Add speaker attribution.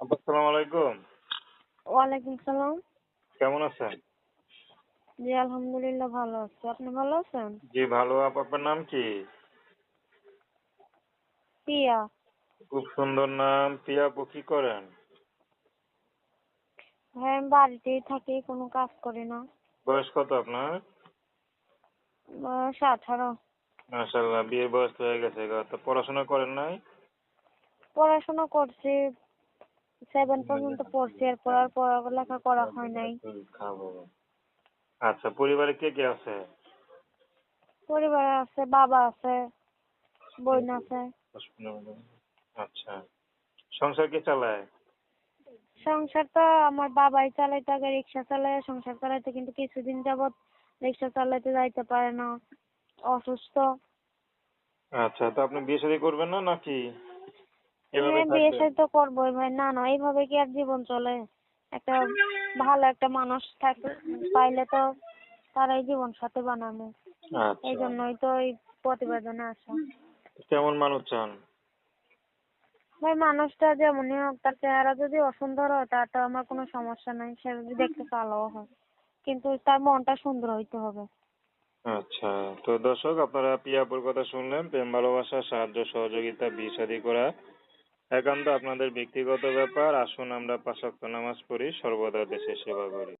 Speaker 1: আপা আসসালামু আলাইকুম।
Speaker 2: ওয়ালাইকুম সালাম।
Speaker 1: কেমন আছেন?
Speaker 2: জি আলহামদুলিল্লাহ ভালো আছি। আপনি ভালো আছেন?
Speaker 1: জি ভালো। আপা আপনার নাম কি?
Speaker 2: পিয়া।
Speaker 1: খুব সুন্দর নাম। পিয়া আপু কি করেন?
Speaker 2: হ্যাঁ আমি বাড়িতেই থাকি কোনো কাজ করি না।
Speaker 1: বয়স কত আপনার?
Speaker 2: বয়স আঠারো।
Speaker 1: মাশাল্লাহ বিয়ের বয়স হয়ে গেছে। গা। তো পড়াশোনা করেন নাই?
Speaker 2: পড়াশোনা করছি সেভেন পর্যন্ত পড়ছি এরপর আর পড়ালেখা করা হয় নাই।
Speaker 1: আচ্ছা পরিবারে কে কে আছে?
Speaker 2: পরিবারে আছে বাবা আছে বোন আছে।
Speaker 1: আচ্ছা সংসার কে চালায়?
Speaker 2: সংসার তো আমার বাবাই চালাইতে আগে রিক্সা চালায় সংসার চালাইতে কিন্তু কিছুদিন যাবত রিক্সা চালাইতে যাইতে পারে না অসুস্থ।
Speaker 1: আচ্ছা তো আপনি বিয়ে শাদী করবেন না নাকি?
Speaker 2: হ্যাঁ বিয়ে? শাদী তো করবোই ভাই। না না এইভাবে কি আর জীবন চলে? একটা ভালো একটা মানুষ থাকে পাইলে তো তারাই জীবন সাথী বানাবো। এই
Speaker 1: আচ্ছা।
Speaker 2: জন্যই তো এই প্রতিবেদনে আসা।
Speaker 1: কেমন মানুষ চান?
Speaker 2: ভাই মানুষটা যেমনই হোক তার চেহারা যদি অসুন্দর হয় তার তো আমার কোনো সমস্যা নাই। সে যদি দেখতে কালো হয়। কিন্তু তার মনটা সুন্দর হইতে হবে।
Speaker 1: আচ্ছা তো দর্শক আপনারা পিয়াপুর কথা শুনলেন প্রেম ভালোবাসা সাহায্য সহযোগিতা বিয়ে শাদী করা একান্ত আপনাদের ব্যক্তিগত ব্যাপার। আসুন আমরা পাঁচ নামাজ পড়ি সর্বদা দেশের সেবা করি।